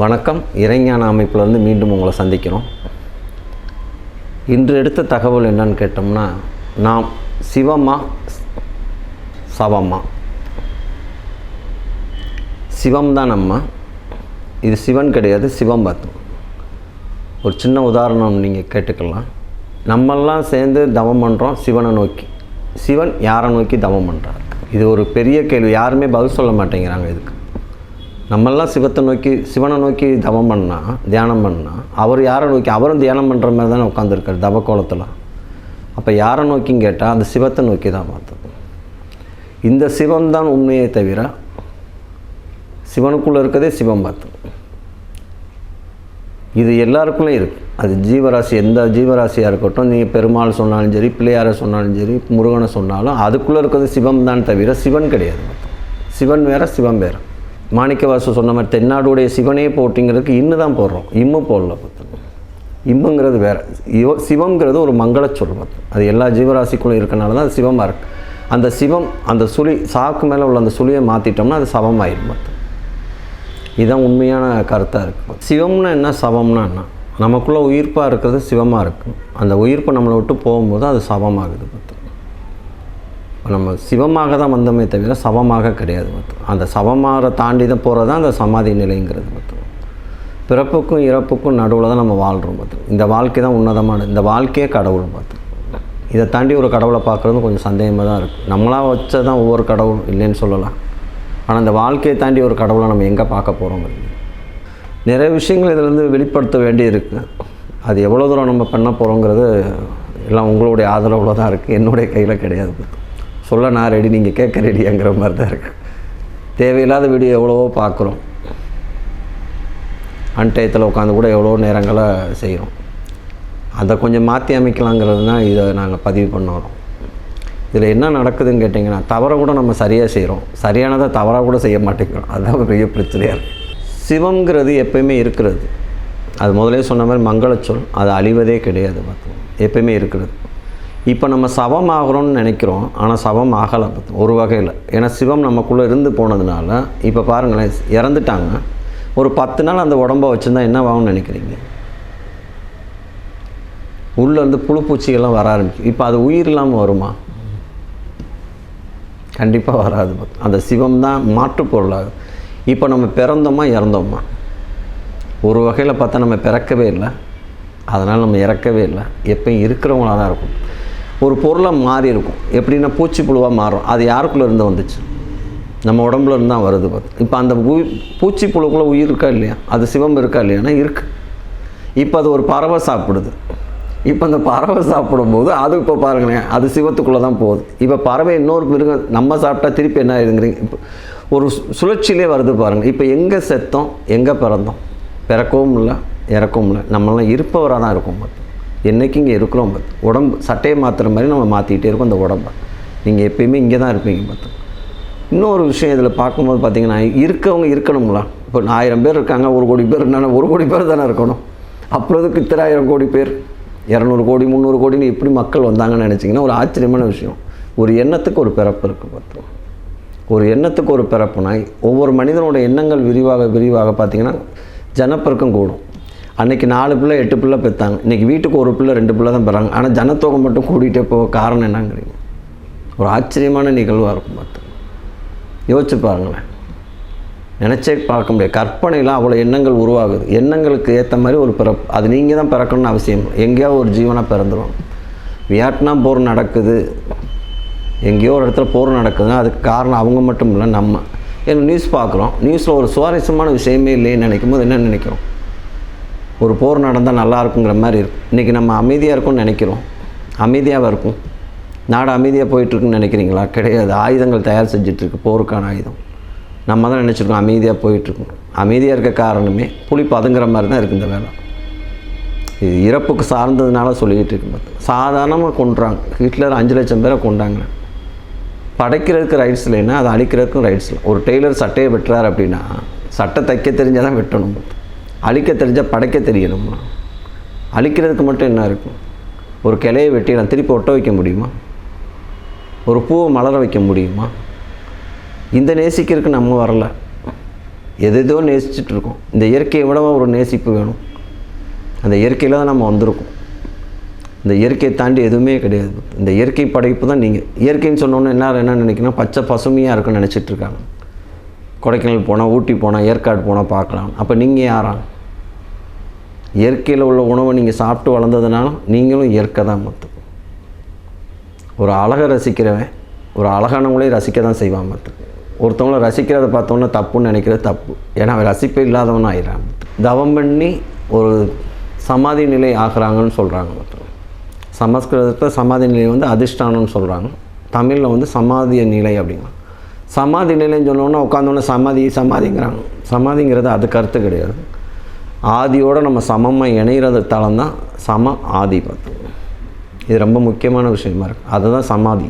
வணக்கம். இறைஞான அமைப்பிலிருந்து மீண்டும் உங்களை சந்திக்கிறோம். இன்று எடுத்த தகவல் என்னன்னு கேட்டோம்னா நாம் சிவமா சவமா சிவம் தான் நம்ம இது சிவன் கிடையாது சிவம் பார்த்தோம் ஒரு சின்ன உதாரணம் நீங்கள் கேட்டுக்கலாம். நம்மெல்லாம் சேர்ந்து தவம் பண்ணுறோம் சிவனை நோக்கி. சிவன் யாரை நோக்கி தவம் பண்ணுறார் இது ஒரு பெரிய கேள்வி. யாருமே பதில் சொல்ல மாட்டேங்கிறாங்க இதுக்கு. நம்மெல்லாம் சிவத்தை நோக்கி சிவனை நோக்கி தவம் பண்ணால் தியானம் பண்ணால் அவர் யாரை நோக்கி அவரும் தியானம் பண்ணுற மாதிரி தானே உட்காந்துருக்காரு தவக்கோலத்தில். அப்போ யாரை நோக்கின்னு கேட்டால் அந்த சிவத்தை நோக்கி தான் பார்த்தோம் இந்த சிவம் தான் உண்மையே தவிர சிவனுக்குள்ளே இருக்கதே சிவம் பார்த்தோம் இது எல்லாருக்குள்ளே இருக்குது அது ஜீவராசி எந்த ஜீவராசியாக இருக்கட்டும் நீங்கள் பெருமாள் சொன்னாலும் சரி பிள்ளையாரை சொன்னாலும் சரி முருகனை சொன்னாலும் அதுக்குள்ளே இருக்கிறது சிவம் தான் தவிர சிவன் கிடையாது. சிவன் வேறு சிவம் வேறு. மாணிக்கவாசு சொன்ன மாதிரி தென்னாடுடைய சிவனே போட்டிங்கிறதுக்கு இன்னு தான் போடுறோம். இம்மு போடல பார்த்தோம் இம்முங்கிறது வேறு. யோ சிவம்ங்கிறது ஒரு மங்கள சொல் பார்த்தோம் அது எல்லா ஜீவராசிக்குள்ளும் இருக்கனால தான் அது சிவமாக இருக்குது அந்த சிவம் அந்த சுழி சாக்கு மேலே உள்ள அந்த சுழியை மாற்றிட்டோம்னா அது சவமாயிடும் பார்த்தோம் இதுதான் உண்மையான கருத்தாக இருக்குது சிவம்னா என்ன சவம்னா என்ன? நமக்குள்ளே உயிர்ப்பாக இருக்கிறது சிவமாக இருக்கும் அந்த உயிர்ப்பு நம்மளை விட்டு போகும்போது அது சவமாகுது பார்த்தோம் நம்ம சிவமாக தான் வந்தோமே தவிர சவமாக கிடையாது பார்த்தோம் அந்த சவமாக தாண்டி தான் போகிறது தான் அந்த சமாதி நிலைங்கிறது பார்த்தோம் பிறப்புக்கும் இறப்புக்கும் நடுவில் தான் நம்ம வாழ்கிறோம் பார்த்து இந்த வாழ்க்கை தான் உன்னதமான இந்த வாழ்க்கையே கடவுள் பார்த்தோம் இதை தாண்டி ஒரு கடவுளை பார்க்குறது கொஞ்சம் சந்தேகமாக தான் இருக்குது நம்மளாக வச்ச தான் ஒவ்வொரு கடவுள் இல்லைன்னு சொல்லலாம். ஆனால் இந்த வாழ்க்கையை தாண்டி ஒரு கடவுளை நம்ம எங்கே பார்க்க போகிறோம் நிறைய விஷயங்கள் இதிலேருந்து வெளிப்படுத்த வேண்டி இருக்குது அது எவ்வளோ தூரம் நம்ம பண்ண போகிறோங்கிறது எல்லாம் உங்களுடைய ஆதரவில் தான் இருக்குது என்னுடைய கையில் கிடையாது சொல்ல நான் ரெடி நீங்கள் கேட்க ரெடியாங்கிற மாதிரி தான் இருக்குது தேவையில்லாத வீடியோ எவ்வளவோ பார்க்குறோம். அன்டயத்தில் உட்காந்து கூட எவ்வளோ நேரங்களை செய்கிறோம் அதை கொஞ்சம் மாற்றி அமைக்கலாங்கிறது தான் இதை நாங்கள் பதிவு பண்ண வரோம். இதில் என்ன நடக்குதுன்னு கேட்டிங்கன்னா தவறை கூட நம்ம சரியாக செய்கிறோம் சரியானதை தவறாக கூட செய்ய மாட்டேங்கிறோம். அதுதான் பெரிய பிரச்சனையாக இருக்குது சிவங்கிறது எப்பயுமே இருக்கிறது. அது முதலே சொன்ன மாதிரி மங்களச்சொல். அது அழிவதே கிடையாது பார்த்தோம் எப்பயுமே இருக்கிறது. இப்போ நம்ம சவம் ஆகிறோம்னு நினைக்கிறோம் ஆனால் சவம் ஆகலை. பார்த்தோம் ஒரு வகையில். ஏன்னா சிவம் நமக்குள்ளே இருந்து போனதுனால இப்போ பாருங்களேன் இறந்துட்டாங்க. ஒரு பத்து நாள் அந்த உடம்ப வச்சுருந்தா என்னவாகும்னு நினைக்கிறீங்க? உள்ளேருந்து புழுப்பூச்சிகள்லாம் வர ஆரம்பிக்கும். இப்போ அது உயிர் இல்லாமல் வருமா? கண்டிப்பாக வராது. அந்த சிவம் தான் மாற்றுப்பொருளாகும் இப்போ நம்ம பிறந்தோமா இறந்தோமா? ஒரு வகையில் பார்த்தா நம்ம பிறக்கவே இல்லை. அதனால் நம்ம இறக்கவே இல்லை. எப்பயும் இருக்கிறவங்களாக தான் இருக்கும் ஒரு பொருளாக மாறி இருக்கும். எப்படின்னா பூச்சி புழுவாக மாறும். அது யாருக்குள்ளே இருந்து வந்துச்சு? நம்ம உடம்புல இருந்து தான் வருது பார்த்து இப்போ அந்த உயிர் பூச்சி புழுக்குள்ளே உயிர் இருக்கா இல்லையா? அது சிவம் இருக்கா இல்லையானா இருக்குது இப்போ அது ஒரு பறவை சாப்பிடுது. இப்போ அந்த பறவை சாப்பிடும்போது அது இப்போ பாருங்களேன் அது சிவத்துக்குள்ளே தான் போகுது. இப்போ பறவை இன்னொரு மிருகம் நம்ம சாப்பிட்டா திருப்பி என்ன ஆயிருங்கிறீங்க? இப்போ ஒரு சு- சுழற்சியிலே வருது பாருங்கள் இப்போ எங்கே செத்தோம்? எங்கே பிறந்தோம்? பிறக்கவும் இல்லை இறக்கவும் இல்லை. நம்மளாம் இருப்பவராக தான் இருக்கும் பார்த்து என்றைக்கு இங்கே இருக்கிறோம் பார்த்து உடம்பு சட்டையை மாற்றுற மாதிரி நம்ம மாற்றிக்கிட்டே இருக்கோம் அந்த உடம்பை. நீங்கள் எப்பயுமே இங்கே தான் இருப்பீங்க பார்த்து இன்னொரு விஷயம் இதில் பார்க்கும்போது பார்த்தீங்கன்னா இருக்கவங்க இருக்கணுங்களா இப்போ ஆயிரம் பேர் இருக்காங்க ஒரு கோடி பேர் இருந்தாலும் ஒரு கோடி பேர் தானே இருக்கணும். அப்புறம் இதுக்கு இத்தனை ஆயிரம் கோடி பேர் இரநூறு கோடி முந்நூறு கோடின்னு எப்படி மக்கள் வந்தாங்கன்னு நினச்சிங்கன்னா ஒரு ஆச்சரியமான விஷயம். ஒரு எண்ணத்துக்கு ஒரு பிறப்பு இருக்குது பார்த்தோம் ஒரு எண்ணத்துக்கு ஒரு பிறப்புனா ஒவ்வொரு மனிதனோட எண்ணங்கள் விரிவாக விரிவாக பார்த்தீங்கன்னா ஜனப்பெருக்கம் கூடும். அன்றைக்கி நாலு பிள்ளை எட்டு பிள்ளை பெற்றாங்க இன்றைக்கி வீட்டுக்கு ஒரு பிள்ளை ரெண்டு பிள்ளை தான் பெறாங்க. ஆனால் ஜனத்தொகை மட்டும் கூட்டிகிட்டே போக காரணம் என்னங்கிறீங்க ஒரு ஆச்சரியமான நிகழ்வாக இருக்கும் பார்த்து. யோசிச்சு பாருங்களேன். நினச்சே பார்க்க முடியாது. கற்பனையில் அவ்வளோ எண்ணங்கள் உருவாகுது. எண்ணங்களுக்கு ஏற்ற மாதிரி ஒரு பிறப்பு. அது நீங்கள் தான் பிறக்கணும்னு அவசியம் எங்கேயோ ஒரு ஜீவனாக பிறந்துடும் வியட்நாம் போர் நடக்குது. எங்கேயோ ஒரு இடத்துல போர் நடக்குதுன்னா அதுக்கு காரணம் அவங்க மட்டும் இல்லை நம்ம. ஏன்னா நியூஸ் பார்க்குறோம். நியூஸில் ஒரு சுவாரஸ்யமான விஷயமே இல்லைன்னு நினைக்கும் போது என்ன நினைக்கிறோம்? ஒரு போர் நடந்தால் நல்லா இருக்குங்கிற மாதிரி இருக்கும் இன்றைக்கி நம்ம அமைதியாக இருக்கும்னு நினைக்கிறோம். அமைதியாக இருக்கும். நாடு அமைதியாக போயிட்டுருக்குன்னு நினைக்கிறீங்களா? கிடையாது. ஆயுதங்கள் தயார் செஞ்சிட்ருக்கு போருக்கான ஆயுதம். நம்ம தான் நினச்சிருக்கோம் அமைதியாக போயிட்டுருக்கோம். அமைதியாக இருக்க காரணமே புலி பதுங்குற மாதிரி தான் இருக்குது இந்த வேலை. இது இறப்புக்கு சார்ந்ததுனால சொல்லிக்கிட்டு இருக்கு. பார்த்து சாதாரணமாக கொண்டுறாங்க ஹிட்லர் அஞ்சு லட்சம் பேரை கொண்டாங்க படைக்கிறதுக்கு ரைட்ஸ் இல்லைன்னா அதை அழிக்கிறதுக்கும் ரைட்ஸ் இல்லை ஒரு டெய்லர் சட்டையை வெட்டுறாரு அப்படின்னா சட்டை தைக்க தெரிஞ்சால் தான் வெட்டணும். பார்த்து அழிக்க தெரிஞ்சால் படைக்க தெரியணுமா? அழிக்கிறதுக்கு மட்டும் என்ன இருக்கும்? ஒரு கிளையை நான் திருப்பி ஒட்ட வைக்க முடியுமா? ஒரு பூவை மலர வைக்க முடியுமா? இந்த நேசிக்கிறதுக்கு நம்ம வரல. எதேதோ நேசிச்சுட்டு இருக்கோம் இந்த இயற்கையை விடவா ஒரு நேசிப்பு வேணும்? அந்த இயற்கையில் தான் நம்ம வந்திருக்கோம். இந்த இயற்கையை தாண்டி எதுவுமே கிடையாது. இந்த இயற்கை படைப்பு தான் நீங்கள் இயற்கைன்னு சொன்னோன்னே எல்லாரும் என்ன நினைக்கணும்? பச்சை பசுமையாக இருக்குன்னு நினச்சிட்ருக்காங்க கொடைக்கானல் போனால் ஊட்டி போனால் ஏற்காடு போனால் பார்க்கலாம். அப்போ நீங்கள் யாரா? இயற்கையில் உள்ள உணவை நீங்கள் சாப்பிட்டு வளர்ந்ததுனால நீங்களும் இயற்கை தான் மொத்தம். ஒரு அழகை ரசிக்கிறவன் ஒரு அழகானவங்களையும் ரசிக்க தான் செய்வான் மொத்தம். ஒருத்தவங்கள ரசிக்கிறத பார்த்தோன்னே தப்புன்னு நினைக்கிறது தப்பு. ஏன்னா அவன் ரசிப்பே இல்லாதவன் ஆயிடுறான் தவம் பண்ணி ஒரு சமாதி நிலை ஆகிறாங்கன்னு சொல்கிறாங்க மொத்தம். சமஸ்கிருதத்தில் சமாதி நிலை வந்து அதிஷ்டானம்னு சொல்கிறாங்க தமிழில் வந்து சமாதிய நிலை அப்படிங்க. சமாதி நிலைன்னு சொன்னோன்னா உட்காந்தோன்னே சமாதி சமாதிங்கிறாங்க. சமாதிங்கிறது அது கருத்து கிடையாது. ஆதியோடு நம்ம சமமாக இணைகிறது தளம் தான் சம ஆதி பார்த்தோம் இது ரொம்ப முக்கியமான விஷயமா இருக்குது அதுதான் சமாதி.